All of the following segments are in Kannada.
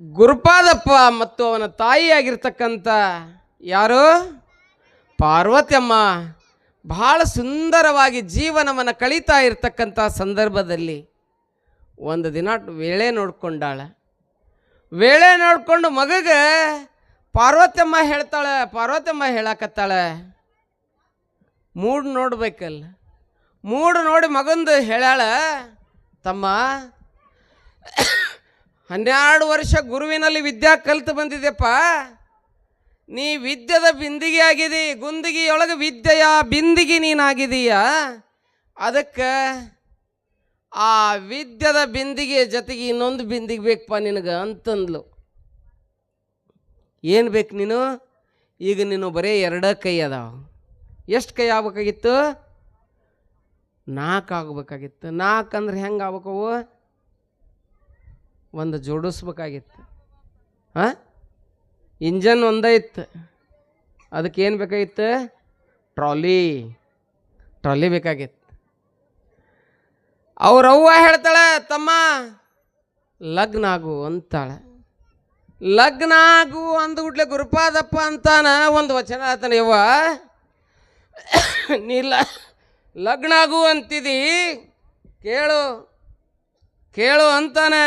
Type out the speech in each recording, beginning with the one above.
ಗುರುಪಾದಪ್ಪ ಮತ್ತು ಅವನ ತಾಯಿಯಾಗಿರ್ತಕ್ಕಂಥ ಯಾರು? ಪಾರ್ವತಿಯಮ್ಮ. ಬಹಳ ಸುಂದರವಾಗಿ ಜೀವನವನ್ನು ಕಳೀತಾ ಇರತಕ್ಕಂಥ ಸಂದರ್ಭದಲ್ಲಿ ಒಂದು ದಿನ ವೇಳೆ ನೋಡ್ಕೊಂಡಾಳೆ. ವೇಳೆ ನೋಡಿಕೊಂಡು ಮಗಗೆ ಪಾರ್ವತಮ್ಮ ಹೇಳ್ತಾಳೆ ಪಾರ್ವತಮ್ಮ ಹೇಳಕತ್ತಾಳೆ, ಮೂಡ್ ನೋಡ್ಬೇಕಲ್ಲ. ಮೂಡ್ ನೋಡಿ ಮಗಂದು ಹೇಳಾಳ ತಮ್ಮ ಹನ್ನೆರಡು ವರ್ಷ ಗುರುವಿನಲ್ಲಿ ವಿದ್ಯಾ ಕಲಿತು ಬಂದಿದ್ದೆಪ್ಪ ನೀ ವಿದ್ಯದ ಬಿಂದಿಗೆ ಆಗಿದಿ, ಗುಂದಿಗೆಯೊಳಗೆ ವಿದ್ಯೆಯ ಬಿಂದಿಗೆ ನೀನಾಗಿದೀಯ. ಅದಕ್ಕೆ ಆ ವಿದ್ಯದ ಬಿಂದಿಗೆ ಜೊತೆಗೆ ಇನ್ನೊಂದು ಬಿಂದಿಗೆ ಬೇಕಪ್ಪ ನಿನಗೆ ಅಂತಂದ್ಲು. ಏನು ಬೇಕು ನೀನು? ಈಗ ನೀನು ಬರೀ ಎರಡ ಕೈ ಅದಾವ. ಎಷ್ಟು ಕೈ ಆಗ್ಬೇಕಾಗಿತ್ತು? ನಾಲ್ಕು ಆಗ್ಬೇಕಾಗಿತ್ತು. ನಾಲ್ಕು ಅಂದ್ರೆ ಹೆಂಗೆ ಆಗ್ಬೇಕವು? ಒಂದು ಜೋಡಿಸ್ಬೇಕಾಗಿತ್ತು. ಹಾಂ? ಇಂಜನ್ ಒಂದೇ ಇತ್ತು. ಅದಕ್ಕೆ ಏನು ಬೇಕಾಗಿತ್ತು? ಟ್ರಾಲಿ. ಟ್ರಾಲಿ ಬೇಕಾಗಿತ್ತು. ಅವ್ರವ್ವ ಹೇಳ್ತಾಳೆ, ತಮ್ಮ ಲಗ್ನ ಆಗು ಅಂತಾಳೆ. ಲಗ್ನ ಆಗು ಅಂದ್ಬಿಟ್ಲೆ ಗುರುಪಾದಪ್ಪ ಅಂತಾನ ಒಂದು ವಚನ ಆತನ ಯವ್ವ. ನೀ ಲಗ್ನ ಆಗು ಅಂತಿದಿ, ಕೇಳು. ಕೇಳು ಅಂತಾನೆ,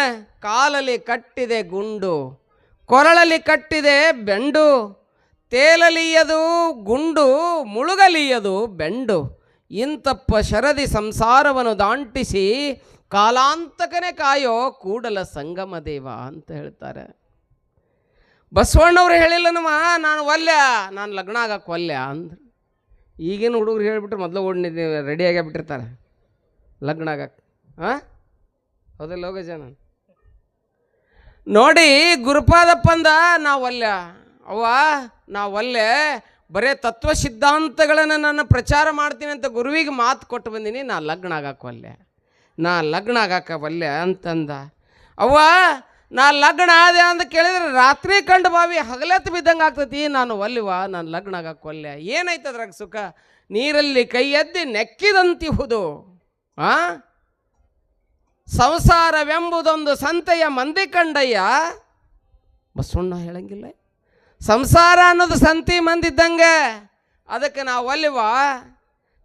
ಕಾಲಲ್ಲಿ ಕಟ್ಟಿದೆ ಗುಂಡು, ಕೊರಳಲ್ಲಿ ಕಟ್ಟಿದೆ ಬೆಂಡು ತೇಲಲಿಯದು ಗುಂಡು ಮುಳುಗಲಿಯದು ಬೆಂಡು. ಇಂತಪ್ಪ ಶರದಿ ಸಂಸಾರವನ್ನು ದಾಂಟಿಸಿ ಕಾಲಾಂತಕನೇ ಕಾಯೋ ಕೂಡಲ ಸಂಗಮ ದೇವ ಅಂತ ಹೇಳ್ತಾರೆ. ಬಸವಣ್ಣವ್ರು ಹೇಳಿಲ್ಲ ನಮ್ಮ ನಾನು ಒಲ್ಯ, ನಾನು ಲಗ್ನ ಆಗಕ್ಕೆ ಒಲ್ಯ ಅಂದ್ರು. ಈಗಿನ ಹುಡುಗರು ಹೇಳಿಬಿಟ್ರೆ ಮೊದಲು ಓಡಿ ರೆಡಿ ಬಿಟ್ಟಿರ್ತಾರೆ ಲಗ್ನ ಆಗಕ್ಕೆ ಹಾಂ ಹೌದಲ್ಲ ಹೋಗ ಜನ ನೋಡಿ ಗುರುಪಾದಪ್ಪಂದ ನಾವಲ್ಲ. ಅವ್ವ, ನಾವಲ್ಲೇ ಬರೇ ತತ್ವ ಸಿದ್ಧಾಂತಗಳನ್ನು ನಾನು ಪ್ರಚಾರ ಮಾಡ್ತೀನಿ ಅಂತ ಗುರುವಿಗೆ ಮಾತು ಕೊಟ್ಟು ಬಂದೀನಿ, ನಾ ಲಗ್ನ ಆಗಾಕವಲ್ಲೆ ನಾ ಲಗ್ನ ಆಗಾಕವಲ್ಲೆ ಅಂತಂದ. ಅವ್ವ, ನಾ ಲಗ್ನ ಆದೆ ಅಂತ ಕೇಳಿದ್ರೆ ರಾತ್ರಿ ಕಂಡು ಬಾವಿ ಹಗಲತ್ತು ಬಿದ್ದಂಗೆ ಆಗ್ತೈತಿ, ನಾನು ಒಲ್ಲಿವ ನಾನು ಲಗ್ನ ಆಗಕ್ಕೆ ಒಲ್ಲೆ. ಅದ್ರಾಗ ಸುಖ? ನೀರಲ್ಲಿ ಕೈ ಎದ್ದಿ ನೆಕ್ಕಿದಂತಿಹುದು. ಆ? ಸಂಸಾರವೆಂಬುದೊಂದು ಸಂತೆಯ ಮಂದಿ ಕಂಡಯ್ಯ ಬಸವಣ್ಣ ಹೇಳಂಗಿಲ್ಲ. ಸಂಸಾರ ಅನ್ನೋದು ಸಂತಿ ಮಂದಿದ್ದಂಗೆ, ಅದಕ್ಕೆ ನಾವು ಒಲ್ಲಿವಾ?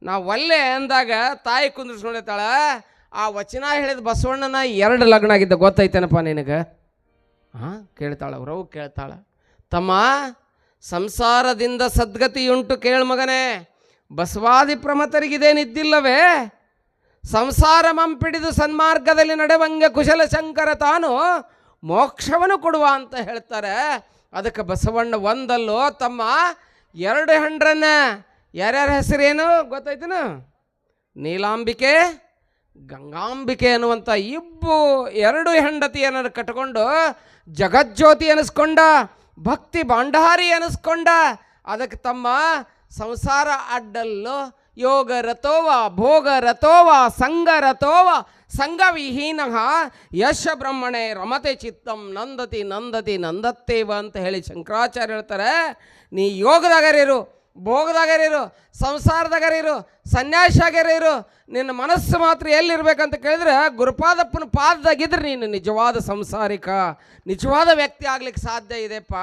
ನಾವು ಒಲ್ಲೆ ಅಂದಾಗ ತಾಯಿ ಕುಂದ್ರಿಸ್ಕೊಂಡಿರ್ತಾಳ ಆ ವಚನ ಹೇಳಿದ ಬಸವಣ್ಣನ ಎರಡು ಲಗ್ನ ಆಗಿದ್ದ ಗೊತ್ತೈತೇನಪ್ಪ ನಿನಗೆ? ಹಾಂ ಕೇಳ್ತಾಳ ಅವ್ರವು ಕೇಳ್ತಾಳ. ತಮ್ಮ, ಸಂಸಾರದಿಂದ ಸದ್ಗತಿಯುಂಟು ಕೇಳು ಮಗನೇ, ಬಸವಾದಿ ಪ್ರಮತರಿಗಿದೇನಿದ್ದಿಲ್ಲವೇ? ಸಂಸಾರ ಮಂಪಿಡಿದು ಸನ್ಮಾರ್ಗದಲ್ಲಿ ನಡೆವಂಗೆ ಕುಶಲ ಶಂಕರ ತಾನು ಮೋಕ್ಷವನ್ನು ಕೊಡುವ ಅಂತ ಹೇಳ್ತಾರೆ. ಅದಕ್ಕೆ ಬಸವಣ್ಣ ಒಂದಲ್ಲೋ ತಮ್ಮ ಎರಡು ಹೆಂಡ್ರನ್ನ ಯಾರ್ಯಾರ ಹೆಸರೇನು ಗೊತ್ತಾಯ್ತೇನು? ನೀಲಾಂಬಿಕೆ, ಗಂಗಾಂಬಿಕೆ ಅನ್ನುವಂಥ ಇಬ್ಬು ಎರಡು ಹೆಂಡತಿಯನ್ನು ಕಟ್ಕೊಂಡು ಜಗಜ್ಯೋತಿ ಅನಿಸ್ಕೊಂಡ ಭಕ್ತಿ ಭಂಡಾರಿ ಅನಿಸ್ಕೊಂಡ ಅದಕ್ಕೆ ತಮ್ಮ ಸಂಸಾರ ಅಡ್ಡಲ್ಲೋ ಯೋಗ ರಥೋವ ಭೋಗ ರಥೋವ ಸಂಘ ರಥೋವ ಸಂಘವಿಹೀನ ಯಶ ಬ್ರಹ್ಮಣೆ ರಮತೆ ಚಿತ್ತಂ ನಂದತಿ ನಂದತಿ ನಂದತ್ತೇವ ಅಂತ ಹೇಳಿ ಶಂಕರಾಚಾರ್ಯ ಹೇಳ್ತಾರೆ. ನೀ ಯೋಗದಾಗರಿರು, ಭೋಗದಾಗರಿರು, ಸಂಸಾರದಾಗರಿರು ಸನ್ಯಾಸಾಗರಿರು ನಿನ್ನ ಮನಸ್ಸು ಮಾತ್ರ ಎಲ್ಲಿರ್ಬೇಕಂತ ಕೇಳಿದ್ರೆ ಗುರುಪಾದಪ್ಪನ ಪಾದದಾಗಿದ್ರೆ ನೀನು ನಿಜವಾದ ಸಂಸಾರಿಕ, ನಿಜವಾದ ವ್ಯಕ್ತಿ ಆಗ್ಲಿಕ್ಕೆ ಸಾಧ್ಯ ಇದೆಪ್ಪ.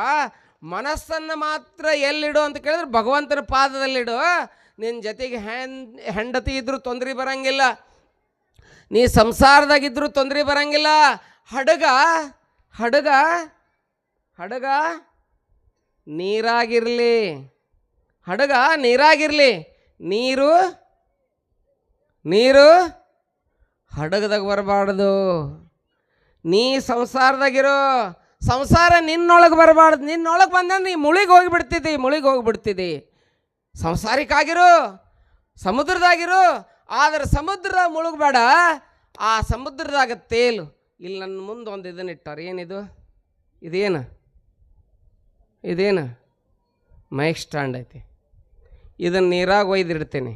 ಮನಸ್ಸನ್ನು ಮಾತ್ರ ಎಲ್ಲಿಡು ಅಂತ ಕೇಳಿದ್ರೆ ಭಗವಂತನ ಪಾದದಲ್ಲಿಡು. ನಿನ್ನ ಜೊತೆಗೆ ಹೆಣ್, ಹೆಂಡತಿ ಇದ್ರೂ ತೊಂದರೆ ಬರಂಗಿಲ್ಲ. ನೀ ಸಂಸಾರದಾಗಿದ್ದರೂ ತೊಂದರೆ ಬರಂಗಿಲ್ಲ. ಹಡಗ ಹಡಗ ಹಡಗ ನೀರಾಗಿರಲಿ. ಹಡಗ ನೀರಾಗಿರಲಿ. ನೀರು ನೀರು ಹಡಗದಾಗ ಬರಬಾರ್ದು. ನೀ ಸಂಸಾರದಾಗಿರೋ, ಸಂಸಾರ ನಿನ್ನೊಳಗೆ ಬರಬಾರ್ದು. ನಿನ್ನೊಳಗೆ ಬಂದ ನೀ ಮುಳಿಗೆ ಹೋಗಿಬಿಡ್ತಿದ್ದಿ ಮುಳಿಗೆ ಹೋಗಿಬಿಡ್ತಿದ್ದಿ. ಸಂಸಾರಿಕಾಗಿರು, ಸಮುದ್ರದಾಗಿರು, ಆದರೆ ಸಮುದ್ರ ಮುಳುಗಬೇಡ. ಆ ಸಮುದ್ರದಾಗ ತೇಲು. ಇಲ್ಲಿ ನನ್ನ ಮುಂದೆ ಒಂದು ಇದನ್ನ ಇಟ್ಟಾರೆ. ಏನಿದು? ಇದೇನು? ಇದೇನು? ಮೈಕ್ ಸ್ಟ್ಯಾಂಡ್ ಐತಿ. ಇದನ್ನು ನೀರಾಗ ಒಯ್ದಿಡ್ತೀನಿ.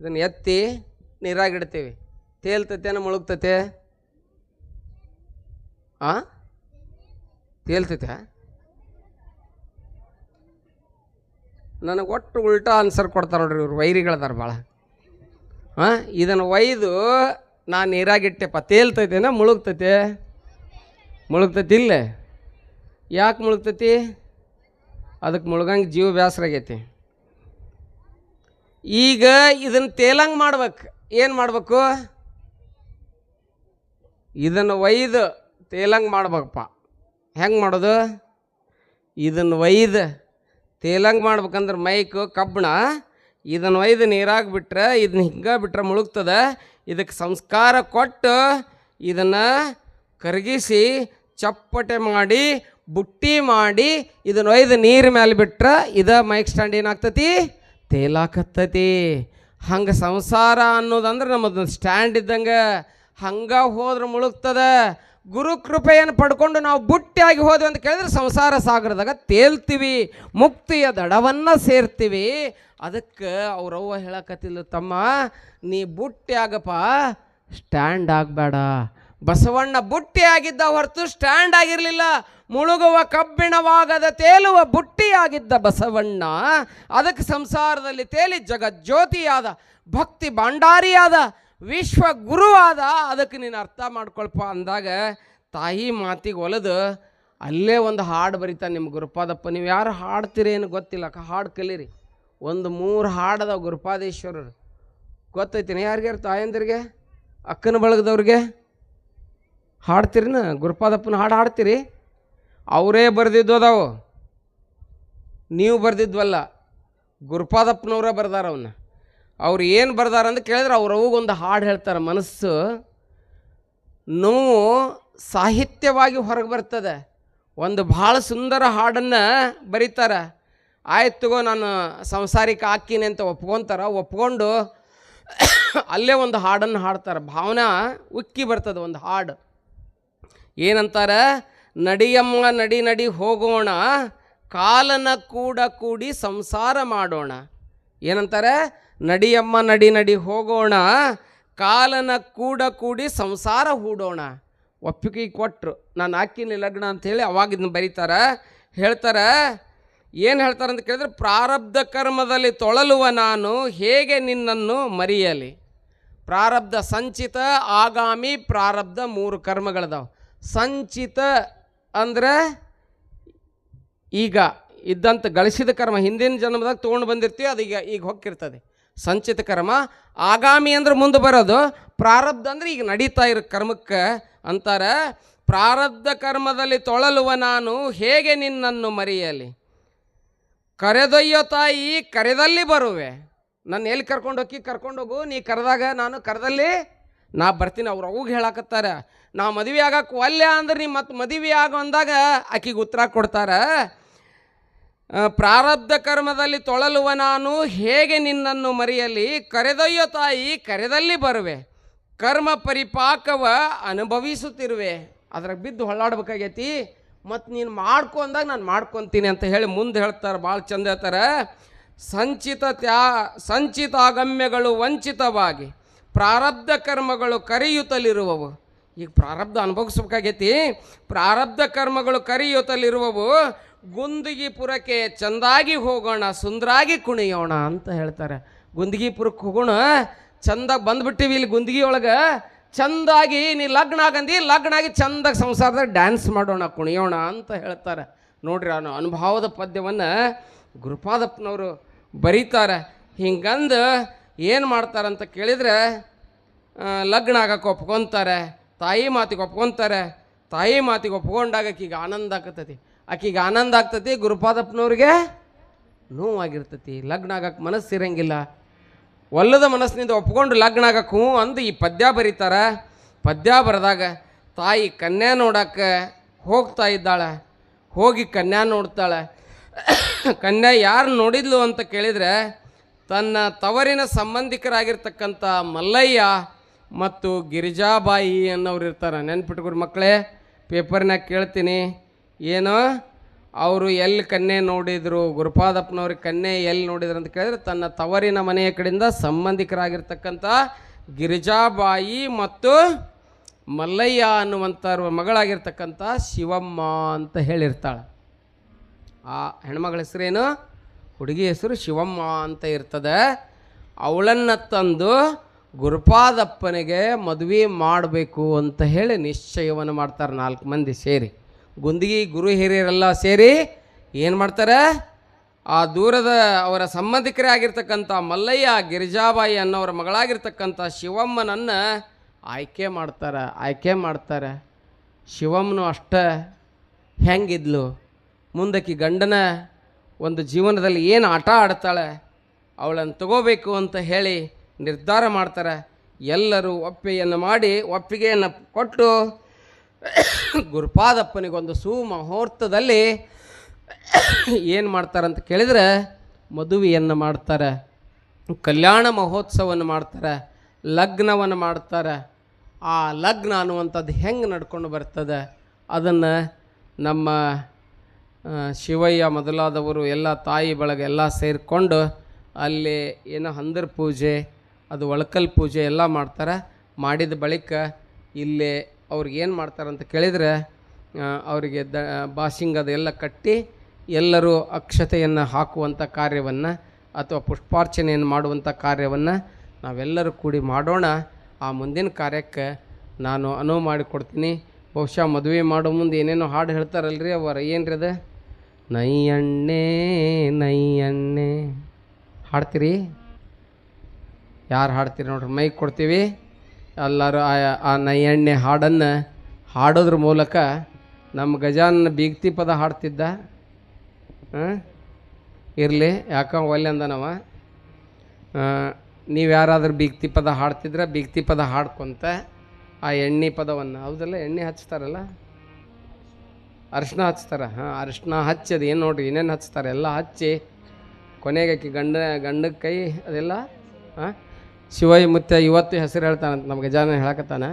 ಇದನ್ನು ಎತ್ತಿ ನೀರಾಗಿಡ್ತೀವಿ ಇಡ್ತೀವಿ. ಮುಳುಗ್ತತೆ ಮುಳುಗ್ತೈತೆ? ಆ? ತೇಲ್ತೈತೆ ನನಗೆ ಒಟ್ಟು ಉಲ್ಟಾ ಆನ್ಸರ್ ಕೊಡ್ತಾರೆ ನೋಡ್ರಿ ಇವ್ರು, ವೈರಿಗಳದಾರ ಭಾಳ ಹಾಂ ಇದನ್ನು ಒಯ್ದು ನಾನು ನೀರಾಗಿಟ್ಟೆಪ್ಪ ತೇಲ್ತೈತೇನ ಮುಳುಗ್ತೈತೆ. ಮುಳುಗ್ತೈತಿ ಇಲ್ಲೇ? ಯಾಕೆ ಮುಳುಗ್ತೈತಿ? ಅದಕ್ಕೆ ಮುಳುಗಂಗೆ ಜೀವ ಬೇಸರ ಆಗೈತಿ. ಈಗ ಇದನ್ನು ತೇಲಂಗೆ ಮಾಡ್ಬೇಕು. ಏನು ಮಾಡಬೇಕು? ಇದನ್ನು ಒಯ್ದು ತೇಲಂಗೆ ಮಾಡ್ಬೇಕಪ್ಪ. ಹೆಂಗೆ ಮಾಡೋದು? ಇದನ್ನು ಒಯ್ದು ತೇಲಂಗೆ ಮಾಡ್ಬೇಕಂದ್ರೆ ಮೈಕು, ಕಬ್ಬಣ ಇದನ್ನು ಒಯ್ದು ನೀರಾಗಿ ಬಿಟ್ರೆ ಇದನ್ನ ಹಿಂಗೆ ಬಿಟ್ರೆ ಮುಳುಗ್ತದೆ. ಇದಕ್ಕೆ ಸಂಸ್ಕಾರ ಕೊಟ್ಟು ಇದನ್ನು ಕರಗಿಸಿ, ಚಪ್ಪಟೆ ಮಾಡಿ, ಬುಟ್ಟಿ ಮಾಡಿ ಇದನ್ನು ಒಯ್ದು ನೀರು ಮೇಲೆ ಬಿಟ್ರೆ ಇದ ಮೈಕ್ ಸ್ಟ್ಯಾಂಡ್ ಏನಾಗ್ತತಿ? ತೇಲಾಕತ್ತತಿ ಹಂಗೆ ಸಂಸಾರ ಅನ್ನೋದಂದ್ರೆ ನಮ್ಮದು ಸ್ಟ್ಯಾಂಡ್ ಇದ್ದಂಗೆ ಹಂಗೆ ಹೋದ್ರೆ ಮುಳುಗ್ತದ. ಗುರು ಕೃಪೆಯನ್ನು ಪಡ್ಕೊಂಡು ನಾವು ಬುಟ್ಟಿಯಾಗಿ ಹೋದ್ವಿ ಅಂತ ಕೇಳಿದ್ರೆ ಸಂಸಾರ ಸಾಗರದಾಗ ತೇಲ್ತೀವಿ, ಮುಕ್ತಿಯ ದಡವನ್ನು ಸೇರ್ತೀವಿ. ಅದಕ್ಕೆ ಅವ್ರವ್ವ ಹೇಳಕತ್ತಿಲ್ಲ ತಮ್ಮ, ನೀ ಬುಟ್ಟಿ ಆಗಪ್ಪ ಸ್ಟ್ಯಾಂಡ್ ಆಗಬೇಡ. ಬಸವಣ್ಣ ಬುಟ್ಟಿಯಾಗಿದ್ದ ಹೊರತು ಸ್ಟ್ಯಾಂಡ್ ಆಗಿರಲಿಲ್ಲ. ಮುಳುಗುವ ಕಬ್ಬಿಣವಾಗದ ತೇಲುವ ಬುಟ್ಟಿಯಾಗಿದ್ದ ಬಸವಣ್ಣ, ಅದಕ್ಕೆ ಸಂಸಾರದಲ್ಲಿ ತೇಲಿ ಜಗಜ್ಯೋತಿಯಾದ, ಭಕ್ತಿ ಭಂಡಾರಿಯಾದ ವಿಶ್ವ ಗುರುವಾದ ಅದಕ್ಕೆ ನೀನು ಅರ್ಥ ಮಾಡ್ಕೊಳ್ಪ ಅಂದಾಗ ತಾಯಿ ಮಾತಿಗೆ ಒಲದು, ಅಲ್ಲೇ ಒಂದು ಹಾಡು ಬರೀತಾನೆ ನಿಮ್ಮ ಗುರುಪಾದಪ್ಪ. ನೀವು ಯಾರು ಹಾಡ್ತೀರಿ ಏನು ಗೊತ್ತಿಲ್ಲ, ಅಕ್ಕ ಹಾಡು ಕಲೀರಿ. ಒಂದು ಮೂರು ಹಾಡದ ಗುರುಪಾದೇಶ್ವರರು. ಗೊತ್ತೈತಿನ? ಯಾರಿಗ್ಯಾರು ತಾಯಂದಿರಿಗೆ, ಅಕ್ಕನ ಬಳಗದವ್ರಿಗೆ? ಹಾಡ್ತೀರಿನ? ಗುರುಪಾದಪ್ಪನ ಹಾಡು ಹಾಡ್ತೀರಿ? ಅವರೇ ಬರೆದಿದ್ದು ಅದಾವು. ನೀವು ಬರೆದಿದ್ವಲ್ಲ, ಗುರುಪಾದಪ್ಪನವರೇ ಬರ್ದಾರ ಅವನ್ನ ಅವ್ರು ಏನು ಬರ್ದಾರ ಅಂತ ಕೇಳಿದ್ರೆ ಅವ್ರು ಒಂದು ಹಾಡು ಹೇಳ್ತಾರೆ, ಮನಸ್ಸು ನೋವು ಸಾಹಿತ್ಯವಾಗಿ ಹೊರಗೆ ಬರ್ತದೆ. ಒಂದು ಭಾಳ ಸುಂದರ ಹಾಡನ್ನು ಬರೀತಾರೆ. ಆಯ್ತುಗೋ ನಾನು ಸಂಸಾರಿಕ ಹಾಕಿನಿ ಅಂತ ಒಪ್ಕೊತಾರ. ಒಪ್ಕೊಂಡು ಅಲ್ಲೇ ಒಂದು ಹಾಡನ್ನು ಹಾಡ್ತಾರೆ. ಭಾವನೆ ಉಕ್ಕಿ ಬರ್ತದೆ ಒಂದು ಹಾಡು. ಏನಂತಾರೆ, ನಡಿಯಮ್ಮ, ನಡಿ ನಡಿ ಹೋಗೋಣ. ಕಾಲನ ಕೂಡ ಕೂಡಿ ಸಂಸಾರ ಮಾಡೋಣ. ಏನಂತಾರೆ? ನಡಿಯಮ್ಮ, ನಡಿ ನಡಿ ಹೋಗೋಣ. ಕಾಲನ ಕೂಡ ಕೂಡಿ ಸಂಸಾರ ಹೂಡೋಣ. ಒಪ್ಪಿಗೆ ಕೊಟ್ಟರು ನಾನು ಹಾಕಿನಿ ಲಗ್ನ ಅಂಥೇಳಿ ಅವಾಗ ಇದನ್ನ ಬರೀತಾರೆ. ಹೇಳ್ತಾರೆ, ಏನು ಹೇಳ್ತಾರೆ ಅಂತ ಕೇಳಿದ್ರೆ, ಪ್ರಾರಬ್ಧ ಕರ್ಮದಲ್ಲಿ ತೊಳಲುವ ನಾನು ಹೇಗೆ ನಿನ್ನನ್ನು ಮರೆಯಲಿ? ಪ್ರಾರಬ್ಧ ಸಂಚಿತ, ಆಗಾಮಿ, ಪ್ರಾರಬ್ಧ ಮೂರು ಕರ್ಮಗಳದಾವೆ. ಸಂಚಿತ ಅಂದ್ರೆ ಈಗ. ಇದ್ದಂಥ ಗಳಿಸಿದ ಕರ್ಮ ಹಿಂದಿನ ಜನ್ಮದಾಗ ತೊಗೊಂಡು ಬಂದಿರ್ತೀವಿ ಅದು ಈಗ ಈಗ ಹೊಕ್ಕಿರ್ತದೆ. ಸಂಚಿತ ಕರ್ಮ, ಆಗಾಮಿ ಅಂದ್ರೆ ಮುಂದೆ ಬರೋದು, ಪ್ರಾರಬ್ಧ ಅಂದ್ರೆ ಈಗ ನಡೀತಾ ಇರೋ ಕರ್ಮಕ್ಕೆ ಅಂತಾರೆ, ಪ್ರಾರಬ್ಧ ಕರ್ಮದಲ್ಲಿ ತೊಳಲುವ ನಾನು ಹೇಗೆ ನಿನ್ನನ್ನು ಮರೆಯಲಿ? ಕರೆದೊಯ್ಯೋ ತಾಯಿ ಕರೆದಲ್ಲಿ ಬರುವೆ. ನನ್ನ ಎಲ್ಲಿ ಕರ್ಕೊಂಡು ಹೋಗಿ ಕರ್ಕೊಂಡೋಗು ನೀ ಕರೆದಾಗ ನಾನು ಕರೆದಲ್ಲಿ ನಾ ಬರ್ತೀನಿ. ಅವ್ರು ಅವಾಗ ಹೇಳಾಕತ್ತಾರೆ, ನಾ ಮದುವೆ ಆಗಕ್ಕೆ ಒಲ್ಲೆ ಅಂದ್ರೆ ನೀ ಮತ್ತೆ ಮದುವೆ ಆಗೋ ಅಂದಾಗ ಆಕಿಗೆ ಉತ್ತರ ಕೊಡ್ತಾರೆ ಪ್ರಾರಬ್ಧ ಕರ್ಮದಲ್ಲಿ ತೊಳಲುವ ನಾನು ಹೇಗೆ ನಿನ್ನನ್ನು ಮರೆಯಲಿ? ಕರೆದೊಯ್ಯೋ ತಾಯಿ ಕರೆದಲ್ಲಿ ಬರುವೆ. ಕರ್ಮ ಪರಿಪಾಕವ ಅನುಭವಿಸುತ್ತಿರುವೆ. ಅದ್ರಾಗ ಬಿದ್ದು ಹೊಳ್ಳಾಡ್ಬೇಕಾಗೈತಿ. ಮತ್ತು ನೀನು ಮಾಡ್ಕೊ ಅಂದಾಗ ನಾನು ಮಾಡ್ಕೊತೀನಿ ಅಂತ ಹೇಳಿ ಮುಂದೆ ಹೇಳ್ತಾರೆ ಭಾಳ ಚಂದ ಹೇಳ್ತಾರೆ. ಸಂಚಿತ ತ್ಯಾ, ಸಂಚಿತಾಗಮ್ಯಗಳು ವಂಚಿತವಾಗಿ ಪ್ರಾರಬ್ಧ ಕರ್ಮಗಳು ಕರೆಯುತ್ತಲಿರುವವು. ಈಗ ಪ್ರಾರಬ್ಧ ಅನುಭವಿಸ್ಬೇಕಾಗೈತಿ. ಪ್ರಾರಬ್ಧ ಕರ್ಮಗಳು ಕರೆಯುತ್ತಲಿರುವವು. ಗುಂದಿಗಿಪುರಕ್ಕೆ ಚಂದಾಗಿ ಹೋಗೋಣ, ಸುಂದರಾಗಿ ಕುಣಿಯೋಣ ಅಂತ ಹೇಳ್ತಾರೆ. ಗುಂದಿಗಿಪುರಕ್ಕೆ ಹೋಗೋಣ ಚಂದಾಗಿ ಬಂದ್ಬಿಟ್ಟಿವಿ ಇಲ್ಲಿ ಗುಂದಗಿ ಒಳಗೆ ಚಂದಾಗಿ ನೀ ಲಗ್ನ ಆಗಂದಿ, ಲಗ್ನ ಆಗಿ ಚಂದಾಗಿ ಸಂಸಾರದಾಗ ಡ್ಯಾನ್ಸ್ ಮಾಡೋಣ, ಕುಣಿಯೋಣ ಅಂತ ಹೇಳ್ತಾರೆ. ನೋಡ್ರಿ ಅವನು ಅನುಭವದ ಪದ್ಯವನ್ನು ಗುರುಪಾದಪ್ಪನವರು ಬರೀತಾರೆ. ಹಿಂಗಂದು ಏನು ಮಾಡ್ತಾರಂತ ಕೇಳಿದ್ರೆ ಲಗ್ನ ಆಗಕ್ಕೆ ಒಪ್ಕೊತಾರೆ, ತಾಯಿ ಮಾತಿಗೆ ಒಪ್ಕೊತಾರೆ, ತಾಯಿ ಮಾತಿಗೆ ಒಪ್ಕೊಂಡಾಗಕ್ಕೆ ಈಗ ಆನಂದ ಆಗ್ತತಿ ಆಕಿಗೆ ಆನಂದ ಆಗ್ತತಿ, ಗುರುಪಾದಪ್ಪನವ್ರಿಗೆ ನೋವಾಗಿರ್ತತಿ. ಲಗ್ನ ಆಗಕ್ಕೆ ಮನಸ್ಸು ಇರಂಗಿಲ್ಲ. ಒಲ್ಲದ ಮನಸ್ಸಿನಿಂದ ಒಪ್ಕೊಂಡು ಲಗ್ನ ಆಗಕ್ಕೆ ಹ್ಞೂ ಅಂದು ಈ ಪದ್ಯ ಬರೀತಾರೆ. ಪದ್ಯ ಬರೆದಾಗ ತಾಯಿ ಕನ್ಯಾ ನೋಡಕ್ಕೆ ಹೋಗ್ತಾ ಇದ್ದಾಳೆ. ಹೋಗಿ ಕನ್ಯಾ ನೋಡ್ತಾಳೆ. ಕನ್ಯಾ ಯಾರು ನೋಡಿದ್ಲು ಅಂತ ಕೇಳಿದರೆ ತನ್ನ ತವರಿನ ಸಂಬಂಧಿಕರಾಗಿರ್ತಕ್ಕಂಥ ಮಲ್ಲಯ್ಯ ಮತ್ತು ಗಿರಿಜಾಬಾಯಿ ಅನ್ನೋರು ಇರ್ತಾರೆ ನೆನ್ಪಿಟ್ಕೊರಿ ಮಕ್ಕಳೇ ಪೇಪರ್ನಾಗ ಕೇಳ್ತೀನಿ. ಏನು ಅವರು ಎಲ್ಲಿ ಕನ್ಯೆ ನೋಡಿದರು, ಗುರುಪಾದಪ್ಪನವ್ರಿಗೆ ಕನ್ಯೆ ಎಲ್ಲಿ ನೋಡಿದ್ರು ಅಂತ ಕೇಳಿದ್ರೆ ತನ್ನ ತವರಿನ ಮನೆಯ ಕಡೆಯಿಂದ ಸಂಬಂಧಿಕರಾಗಿರ್ತಕ್ಕಂಥ ಗಿರಿಜಾಬಾಯಿ ಮತ್ತು ಮಲ್ಲಯ್ಯ ಅನ್ನುವಂಥ ಮಗಳಾಗಿರ್ತಕ್ಕಂಥ ಶಿವಮ್ಮ ಅಂತ ಹೇಳಿರ್ತಾಳೆ. ಆ ಹೆಣ್ಮಗಳ ಹೆಸರೇನು? ಹುಡುಗಿ ಹೆಸರು ಶಿವಮ್ಮ ಅಂತ ಇರ್ತದೆ. ಅವಳನ್ನು ತಂದು ಗುರುಪಾದಪ್ಪನಿಗೆ ಮದುವೆ ಮಾಡಬೇಕು ಅಂತ ಹೇಳಿ ನಿಶ್ಚಯವನ್ನು ಮಾಡ್ತಾರೆ ನಾಲ್ಕು ಮಂದಿ ಸೇರಿ. ಗುಂದಿಗಿ ಗುರು ಹಿರಿಯರೆಲ್ಲ ಸೇರಿ ಏನು ಮಾಡ್ತಾರೆ? ಆ ದೂರದ ಅವರ ಸಂಬಂಧಿಕರೇ ಆಗಿರ್ತಕ್ಕಂಥ ಮಲ್ಲಯ್ಯ, ಗಿರಿಜಾಬಾಯಿ ಅನ್ನೋರ ಮಗಳಾಗಿರ್ತಕ್ಕಂಥ ಶಿವಮ್ಮನನ್ನು ಆಯ್ಕೆ ಮಾಡ್ತಾರೆ. ಆಯ್ಕೆ ಮಾಡ್ತಾರೆ. ಶಿವಮ್ಮನು ಅಷ್ಟ ಹೆಂಗಿದ್ಲು? ಮುಂದಕ್ಕೆ ಗಂಡನ ಒಂದು ಜೀವನದಲ್ಲಿ ಏನು ಆಟ ಆಡ್ತಾಳೆ? ಅವಳನ್ನು ತಗೋಬೇಕು ಅಂತ ಹೇಳಿ ನಿರ್ಧಾರ ಮಾಡ್ತಾರೆ. ಎಲ್ಲರೂ ಒಪ್ಪಿಗೆಯನ್ನು ಮಾಡಿ ಒಪ್ಪಿಗೆಯನ್ನು ಕೊಟ್ಟು ಗುರುಪಾದಪ್ಪನಿಗೊಂದು ಸುಮುಹೂರ್ತದಲ್ಲಿ ಏನು ಮಾಡ್ತಾರಂತ ಕೇಳಿದ್ರೆ ಮದುವೆಯನ್ನು ಮಾಡ್ತಾರೆ, ಕಲ್ಯಾಣ ಮಹೋತ್ಸವವನ್ನು ಮಾಡ್ತಾರೆ, ಲಗ್ನವನ್ನು ಮಾಡ್ತಾರೆ. ಆ ಲಗ್ನ ಅನ್ನುವಂಥದ್ದು ಹೆಂಗೆ ನಡ್ಕೊಂಡು ಬರ್ತದೆ? ಅದನ್ನು ನಮ್ಮ ಶಿವಯ್ಯ ಮೊದಲಾದವರು ಎಲ್ಲ ತಾಯಿ ಬಳಗ ಎಲ್ಲ ಸೇರಿಕೊಂಡು ಅಲ್ಲಿ ಏನು ಹಂದರ್ ಪೂಜೆ, ಅದು ಒಳಕಲ್ ಪೂಜೆ ಎಲ್ಲ ಮಾಡ್ತಾರೆ. ಮಾಡಿದ ಬಳಿಕ ಇಲ್ಲಿ ಅವ್ರಿಗೆ ಏನು ಮಾಡ್ತಾರಂತ ಕೇಳಿದರೆ ಅವರಿಗೆ ದ ಬಾಸಿಂಗದೆಲ್ಲ ಕಟ್ಟಿ ಎಲ್ಲರೂ ಅಕ್ಷತೆಯನ್ನು ಹಾಕುವಂಥ ಕಾರ್ಯವನ್ನು ಅಥವಾ ಪುಷ್ಪಾರ್ಚನೆಯನ್ನು ಮಾಡುವಂಥ ಕಾರ್ಯವನ್ನು ನಾವೆಲ್ಲರೂ ಕೂಡಿ ಮಾಡೋಣ. ಆ ಮುಂದಿನ ಕಾರ್ಯಕ್ಕೆ ನಾನು ಅನುವು ಮಾಡಿಕೊಡ್ತೀನಿ. ಬಹುಶಃ ಮದುವೆ ಮಾಡೋ ಮುಂದೆ ಏನೇನೋ ಹಾಡು ಹೇಳ್ತಾರಲ್ರಿ ಅವರ ಏನ್ರಿ ಅದು? ನೈಯಣ್ಣೆ ನೈಯಣ್ಣೆ. ಹಾಡ್ತೀರಿ? ಯಾರು ಹಾಡ್ತೀರಿ ನೋಡ್ರಿ, ಮೈಕ್ ಕೊಡ್ತೀವಿ. ಎಲ್ಲರೂ ಆ ಆ ನೈಯಣ್ಣೆ ಹಾಡನ್ನು ಹಾಡೋದ್ರ ಮೂಲಕ ನಮ್ಮ ಗಜಾನನ ಬೀಗ್ತಿ ಪದ ಹಾಡ್ತಿದ್ದ. ಇರಲಿ, ಯಾಕ ಒಲ್ಲೆ ಅಂದನವ. ನೀವು ಯಾರಾದರೂ ಬೀಗ್ತಿ ಪದ ಹಾಡ್ತಿದ್ರೆ ಬೀಗ್ತಿ ಪದ ಹಾಡ್ಕೊಂತ ಆ ಎಣ್ಣೆ ಪದವನ್ನು, ಹೌದಲ್ಲ, ಎಣ್ಣೆ ಹಚ್ತಾರಲ್ಲ? ಅರಿಶಿನ ಹಚ್ತಾರೆ? ಹಾಂ ಅರಿಶಿನ ಹಚ್ಚದು ಏನು ನೋಡ್ರಿ, ಏನೇನು ಹಚ್ತಾರೆ? ಎಲ್ಲ ಹಚ್ಚಿ, ಕೊನೆಗೆ ಗಂಡ ಗಂಡಕ್ಕೆ ಕೈ ಅದೆಲ್ಲ ಹಾಂ ಶಿವಯ್ಯ ಮುತ್ಯ ಇವತ್ತು ಹೆಸರು ಹೇಳ್ತಾನಂತ ನಮ್ಮ ಗಜಾನ ಹೇಳಕತ್ತಾನ.